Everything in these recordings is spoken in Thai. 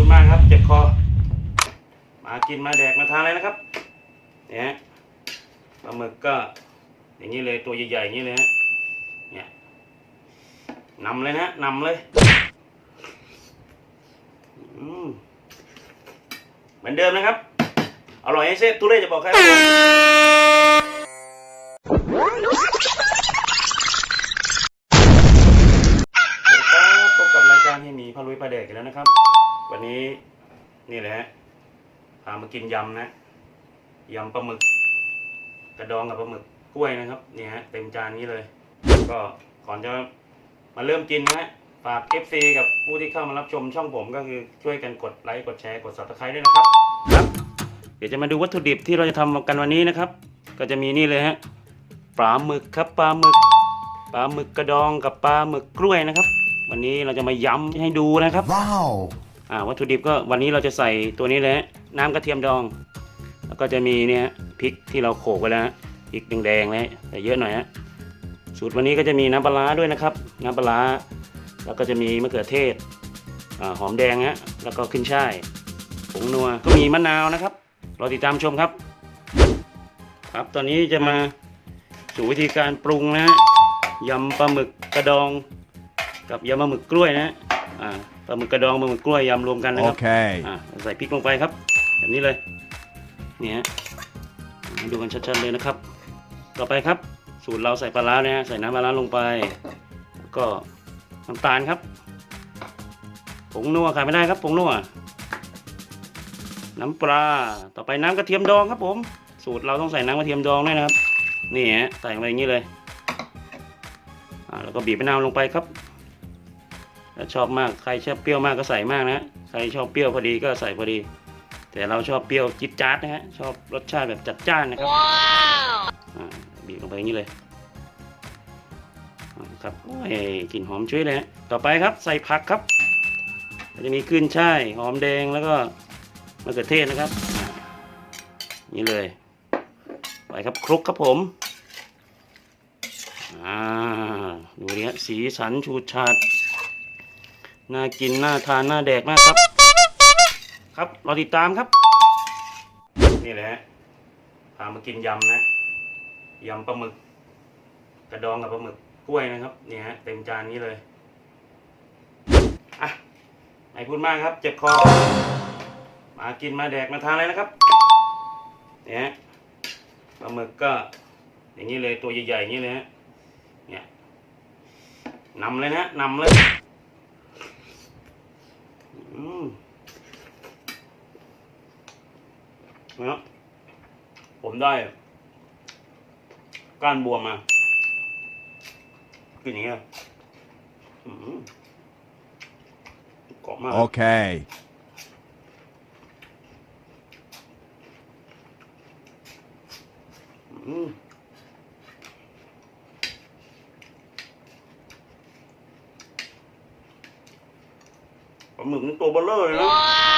คุณมากครับ เจ็บคอ มากินมาแดกมาทานเลยนะครับ เนี่ยปลาหมึกก็ อย่างนี้เลยตัวใหญ่ๆอย่างนี้เลยฮะ เนี่ยนำเลยนะนำเลย เหมือนเดิมนะครับ อร่อยไอ้เซ่ตุเล่จะบอกใคร นี่แหละฮะพามากินยำนะยำปลาหมึก กระดองกับปลาหมึกกล้วยนะครับนี่ฮะเต็มจานนี้เลย ก็ก่อนจะมาเริ่มกินนะฮะฝาก FC กับผู้ที่เข้ามารับชมช่องผมก็คือช่วยกันกดไลค์กดแชร์กด subscribe ด้วยนะครับครับ เดี๋ยวจะมาดูวัตถุดิบที่เราจะทำกันวันนี้นะครับ ก็จะมีนี่เลยฮะปลาหมึกครับปลาหมึกปลาหมึกกระดองกับปลาหมึกกล้วยนะครับ วันนี้เราจะมายำให้ดูนะครับ Wow. อ่าว วัตถุดิบก็วันนี้เราจะใส่ตัวนี้เลยน้ำกระเทียมดอง แล้วก็จะมีเนี่ยพริกที่เราโขลกไว้แล้วพริกแดงๆเลยแต่เยอะหน่อยฮะสูตรวันนี้ก็จะมีน้ำปลาด้วยนะครับ น้ำปลาแล้วก็จะมีมะเขือเทศอหอมแดงฮะแล้วก็ขึ้นช่ายผงนัวก็มีมะนาวนะครับรอติดตามชมครับ ครับตอนนี้จะมาสู่วิธีการปรุงนะฮะยำปลาหมึกกระดอง กับยำปลาหมึกกล้วยนะฮะอ่า ปลาหมึกกระดองปลาหมึกกล้วยยำรวมกันนะครับ Okay. อ่าใส่พริกลงไปครับ แบบนี้เลยนี่ฮะมาดูกันชัดๆเลยนะครับ ต่อไปครับ สูตรเราใส่ปลาร้าเนี่ยฮะใส่น้ำปลาร้าลงไปแล้วก็น้ำตาลครับผงนัวขาดไม่ได้ครับผงนัวน้ำปลาต่อไปน้ำกระเทียมดองครับ ผม สูตรเราต้องใส่น้ำกระเทียมดองด้วยนะครับนี่ฮะใส่ลงไปอย่างนี้เลยอ่าแล้วก็บีบมะนาวลงไปครับ ถ้าชอบมากใครชอบเปรี้ยวมากก็ใส่มากนะใครชอบเปรี้ยวพอดีก็ใส่พอดี แต่เราชอบเปรี้ยวจิ๊ดจ๊าดนะฮะชอบรสชาติแบบจัดจ้านนะครับอ่าบีบลงไปอย่างนี้เลยอ่าครับโอ้ยกลิ่นหอมช่วยเลยฮะต่อไปครับใส่ผักครับก็จะมีขึ้นช่ายหอมแดงแล้วก็มะเขือเทศนะครับอ่านี่เลย ไปครับคลุกครับผมอ่าดูดิฮะสีสันชูชาด น่ากินน่าทานน่าแดกมากครับ ครับรอติดตามครับ นี่แหละฮะพามากินยำนะยำปลาหมึก กระดองกับปลาหมึกกล้วยนะครับนี่ฮะเต็มจานนี้เลยอะไม่พูดมากครับ เจ็บคอมากินมาแดกมาทานเลยนะครับเนี่ยฮะปลาหมึกก็อย่างนี้เลยตัวใหญ่ๆอย่างนี้เลยฮะเนี่ยนำเลยนะนำเลย อืม นะผมได้ ก้านบัวมากินอย่างเงี้ยอืมกรอบมาก Okay. อืมปลาหมึกนี่ตัวเบลเลอร์เลยนะอืม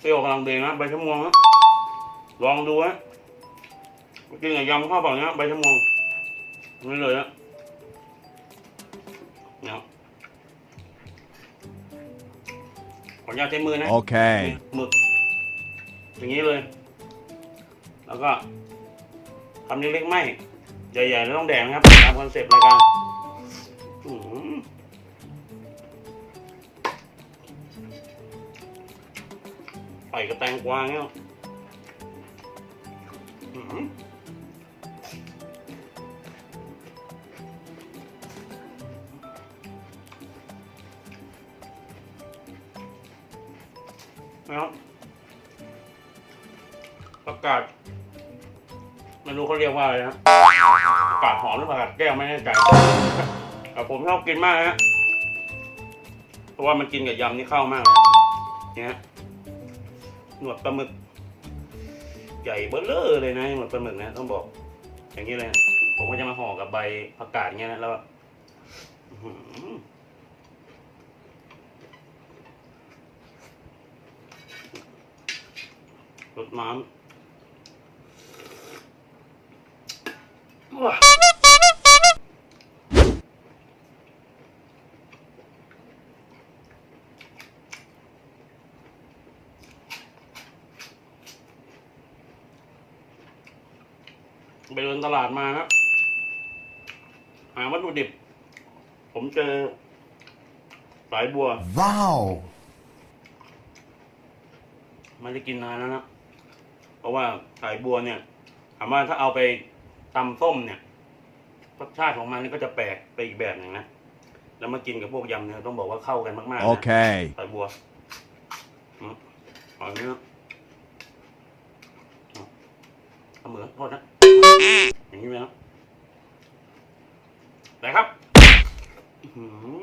เปรี้ยวกำลังดีนะใบชะมวงนะลองดูนะกินกับยำข้าวเปล่าเนี้ยใบชะมวงนี่เลยนะ ออนุญาตใช้มือนะ Okay. หมึกอย่างนี้เลย แล้วก็คำเล็กๆไม่ใหญ่ๆแล้วต้องแดงนะครับตามคอนเซปต์รายการอื้อหือไปกระแตงกวางเนี่ย นะครับประกาศไม่รู้เขาเรียกว่าอะไรนะประกาศหอมหรือประกาศแก้วไม่แน่ใจแต่ผมชอบกินมากนะเพราะว่ามันกินกับยำนี่เข้ามากเลยเนี่ยหนวดปลาหมึก ใหญ่เบ้อเลอเลยนะหนวดปลาหมึกนะต้องบอก อย่างนี้เลย ผมก็จะมาห่อกับใบผักกาดเงี้ยนะแล้ว อื้อหือ รดน้ำว้าไปเดินตลาดมาครับหาวัตถุดิบ ผมเจอ สายบัว Wow! ไมันจะกินนานแล้วนะ เพราะว่าสายบัวเนี่ยถามว่าถ้าเอาไปตำส้มเนี่ยรสชาติของมันนี่ก็จะแปลกไปอีกแบบหนึ่งนะแล้วมากินกับพวกยำเนี่ยต้องบอกว่าเข้ากันมากๆนะ Okay. สายบัวอืมเอาอย่างนี้นะเอาเอามือโทษนะ อย่างนี้ไหมนะไหนครับอื้อหือ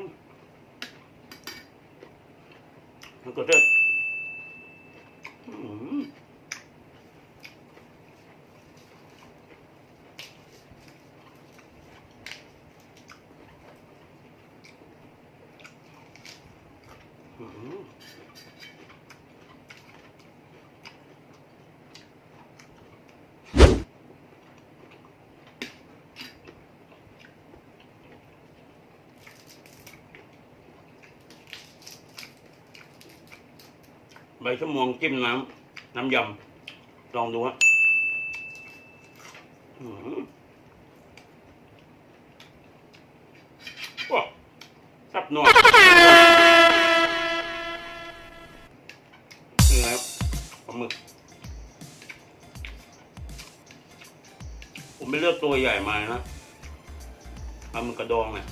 มันกดเด้ออื้อหืออื้อหือ ใบชะมวงจิ้มน้ำน้ำยำ ลองดูฮะอื้อหือว้าซ่บนัวนี่นะครับปลาหมึก ผมไปเลือกตัวใหญ่มานะปลาหมึกกระดองเนี่ย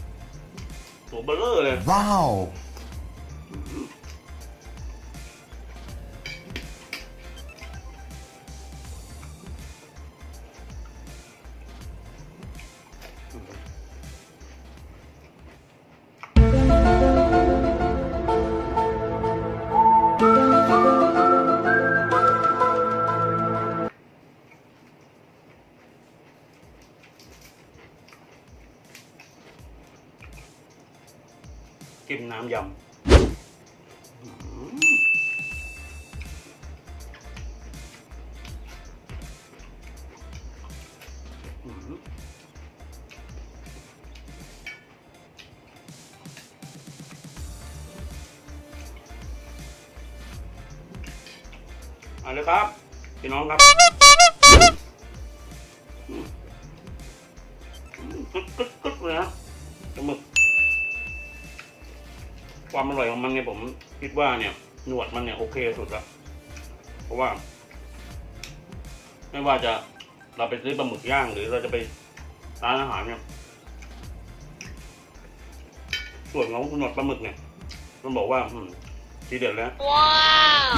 ตัวเบลเลอร์เลย Wow! จิ้มำยำเอาเลยครับ พี่น้องครับ ความอร่อยของมันเนี่ยผมคิดว่าเนี่ยหนวดมันเนี่ยโอเคสุดละเพราะว่า ไม่ว่าจะเราไปซื้อปลาหมึกย่างหรือเราจะไปร้านอาหารเนี่ยส่วนของหนวดปลาหมึกเนี่ยต้องบอกว่าอืมทีเด็ดแล้วว้าว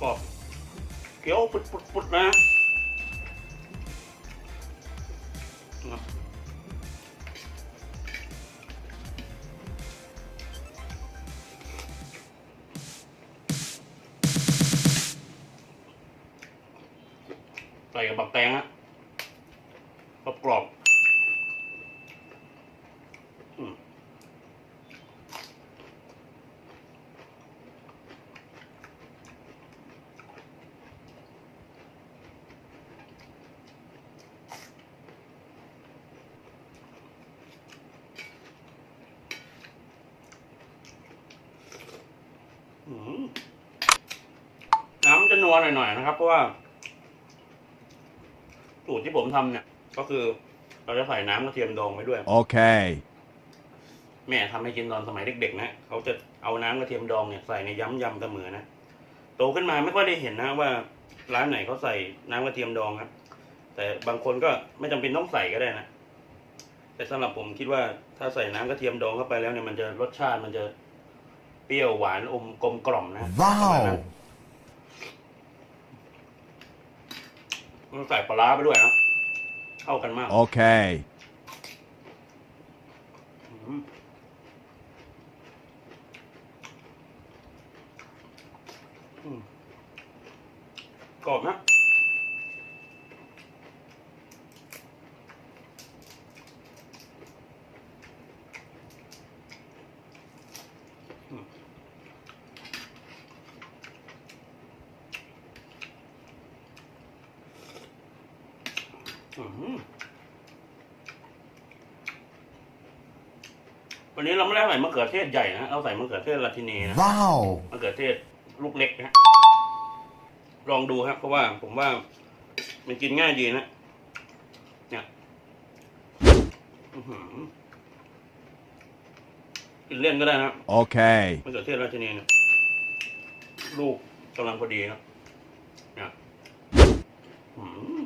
ก็เกี๊ยวปุดปุดปุดนะนะ น้ำจะนัวหน่อยๆนะครับ เพราะว่าสูตรที่ผมทำเนี่ย ก็คือเราจะใส่น้ำกระเทียมดองไปด้วย Okay. แม่ทำให้กินตอนสมัยเด็กๆนะเขาจะเอาน้ำกระเทียมดองเนี่ยใส่ในย้ำยำเสมอนะโตขึ้นมาไม่ค่อยได้เห็นนะว่าร้านไหนเขาใส่น้ำกระเทียมดองครับแต่บางคนก็ไม่จำเป็นต้องใส่ก็ได้นะแต่สำหรับผมคิดว่าถ้าใส่น้ำกระเทียมดองเข้าไปแล้วเนี่ยมันจะรสชาติมันจะเปรี้ยวหวานอมกลมกล่อมนะประ มาณนั้น Wow! ต้องใส่ปลาร้าไปด้วยนะเข้ากันมาก Okay. อืมอืมกรอบนะ วันนี้เราไม่ได้ใส่มะเขือเทศใหญ่นะ เราใส่มะเขือเทศลาตินีนะ Wow. มะเขือเทศลูกเล็กนะฮะลองดูครับ เพราะว่าผมว่ามันกินง่ายดีนะ เนี่ยอื้อหือกินเล่นก็ได้นะครับ Okay. มะเขือเทศราชนีเนี่ยลูกกำลังพอดีนะเนี่ยอื้อหือ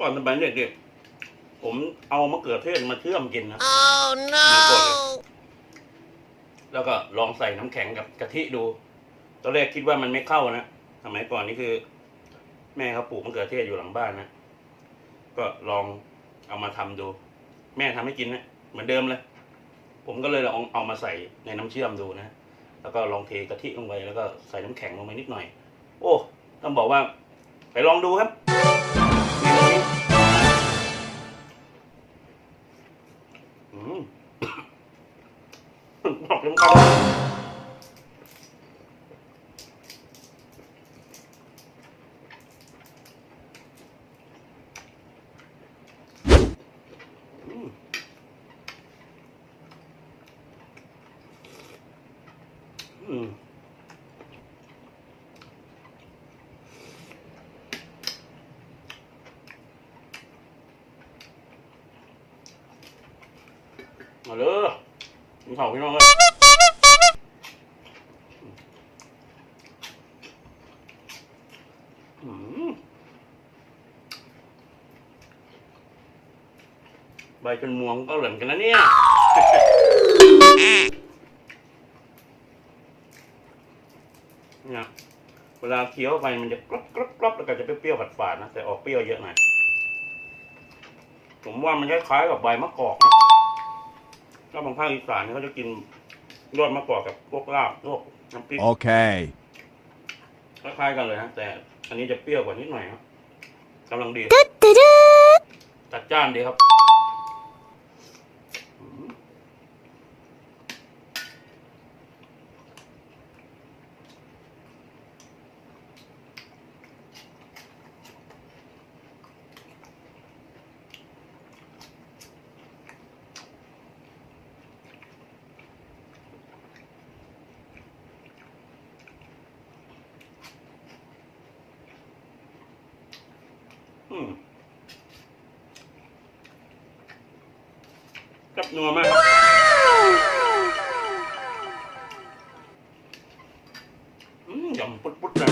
ก่อนสมัยเด็กๆผมเอามะเขือเทศมาเชื่อมกินนะ Oh ไม่กดเลย no! แล้วก็ลองใส่น้ำแข็งกับกะทิดู ตอนแรกคิดว่ามันไม่เข้านะสมัยก่อนนี่คือ แม่เขาปลูกมะเขือเทศอยู่หลังบ้านนะก็ลองเอามาทำดู แม่ทำให้กินนะเหมือนเดิมเลย ผมก็เลยลองเอามาใส่ในน้ำเชื่อมดูนะแล้วก็ลองเทกะทิลงไปแล้วก็ใส่น้ำแข็งลงไปนิดหน่อย โอ้ ต้องบอกว่า ไปลองดูครับ บอกเลยครับอืมอืมมาเลย มีข่าพี่น้องเลยอืมใบจนม่วงก็เหลือนกันนะเนี่ยเนี่ยเวลาเคี้ยวไปมันจะกรอบกรอบกรอบแล้วก็จะเปรี้ยวๆฝาดๆนะ แต่ออกเปรี้ยวเยอะหน่อย ผมว่ามันคล้ายๆกับใบมะกอกนะ ถ้าบางภาคอีสานเนี่ยเขาจะกินยอดมะกอกกับพวกลาบพวกน้ำพริก Okay. คล้ายๆกันเลยนะแต่อันนี้จะเปรี้ยวกว่านิดหน่อยครับกำลังดีจัดจ้านดีครับอืมอืมจับ นัวมากครับอืมยำปุ๊ดๆนะ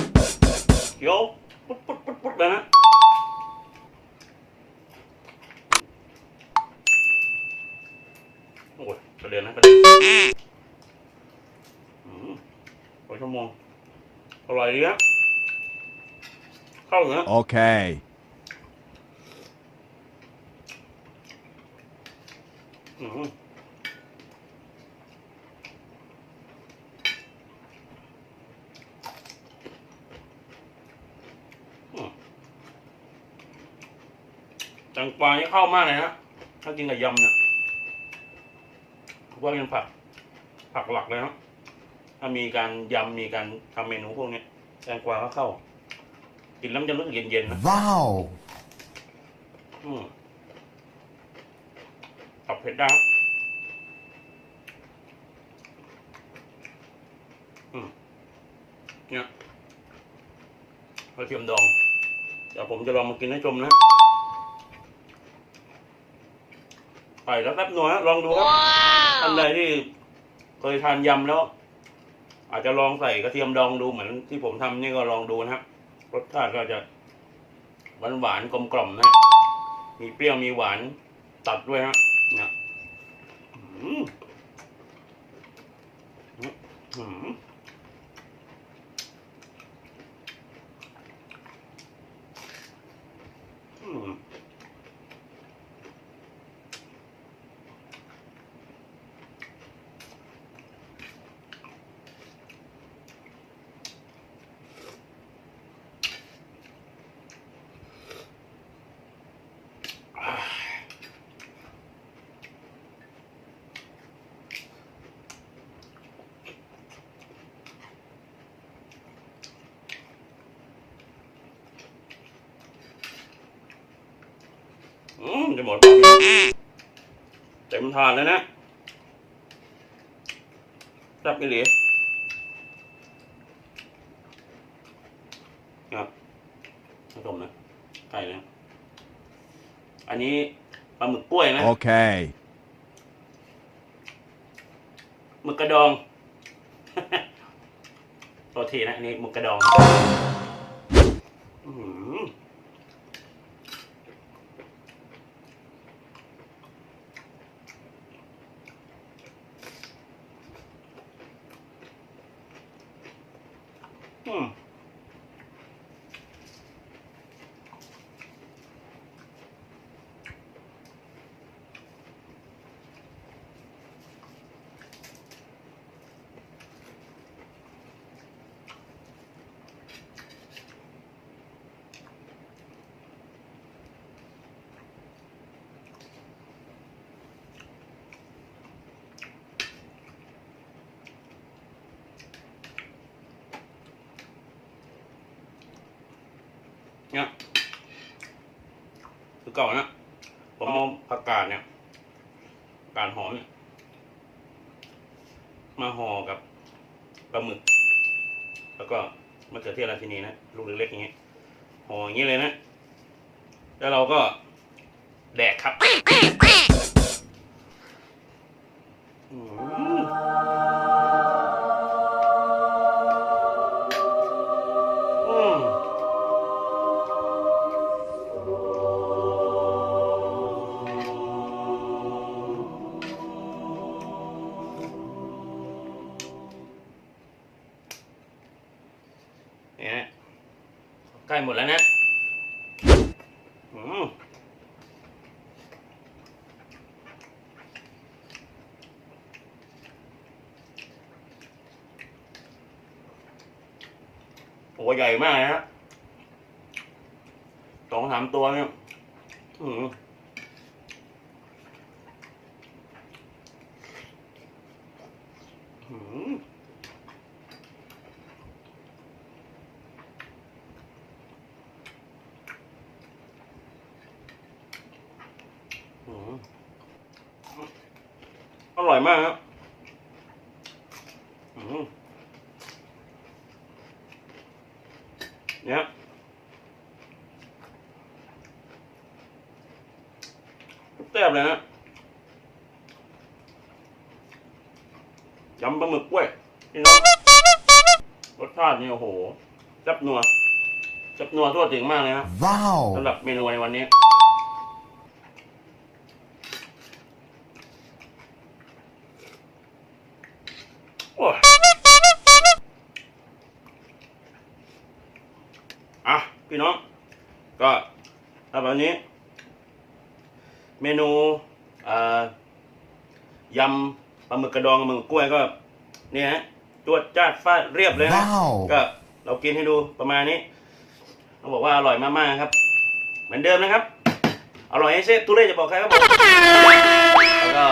เคี้ยวปุ๊ดปุ๊ดปุ๊ดปุ๊ดเลยนะโอ้ยกระเด็นนะกระเด็นอืมไปชั่วโมงอร่อยดีนะเข้าเนื้อ Okay. อืมอืม แตงกวานี่เข้ามากเลยนะถ้ากินกับยำเนี่ยผมว่าเป็นผักผักหลักเลยนะถ้ามีการยำมีการทำเมนูพวกนี้แตงกวาก็เข้า กินแล้วมันจะรู้สึกเย็นๆนะ Wow. อืมตับเผ็ดได้ครับอืมเนี่ยกระเทียมดองเดี๋ยวผมจะลองมากินให้ชมนะ ไปแล้วแป๊บหน่อยนะลองดูครับท่านใด Wow! ที่เคยทานยำแล้ว อาจจะลองใส่กระเทียมดองดูเหมือนที่ผมทำนี่ก็ลองดูนะครับรสชาติก็จะหวานหวานๆกลมกล่อมๆนะ มีเปรี้ยวมีหวานตัดด้วยฮะเนี่ยอืม จะหมดเปล่าพี่เต็มถาดแล้วนะจับไปเหลีครับผสมนะไก่นะอันนี้ปลาหมึกกล้วยนะ Okay. หมึกกระดองโทษทีนะอันนี้หมึกกระดอง เนี่ยคือเก่านะผมเอาผักกาดเนี่ยกาดหอมเนี่ยมาห่อกับปลาหมึก แล้วก็มะเขือเทศราชินีนะลูกเล็กๆอย่างเงี้ยห่ออย่างเงี้เลยนะ แล้วเราก็แดกครับ โอ้ใหญ่มากเลยฮะสองสามตัวเนี่ยอืมอืมอืมอร่อยมากครับอืมเนี่ยแซ่บเลยนะยำปลาหมึกกล้วยพี่น้องรสชาตินี่โอ้โหจับนัวจับนัวทั่วถึงมากเลยนะ Wow. สำหรับเมนูในวันนี้ มนูเอ่อยำปลาหมึกกระดองกับหมึกกล้วยก็เนี่ยฮะจวดจ้าดฟาดเรียบเลยนะว้าวก็เรากินให้ดูประมาณนี้เขาบอกว่าอร่อยมากๆครับ เหมือนเดิมนะครับ อร่อยให้เซฟทุเรศจะบอกใครก็บอกแล้วก็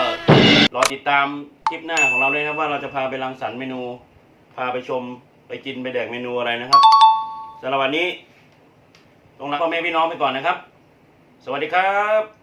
รอติดตามคลิปหน้าของเราด้วยนะครับว่าเราจะพาไปรังสรรค์เมนู พาไปชมไปกินไปแดกเมนูอะไรนะครับสำหรับวันนี้ต้องลาพ่อแม่พี่น้องไปก่อนนะครับ สวัสดีครับ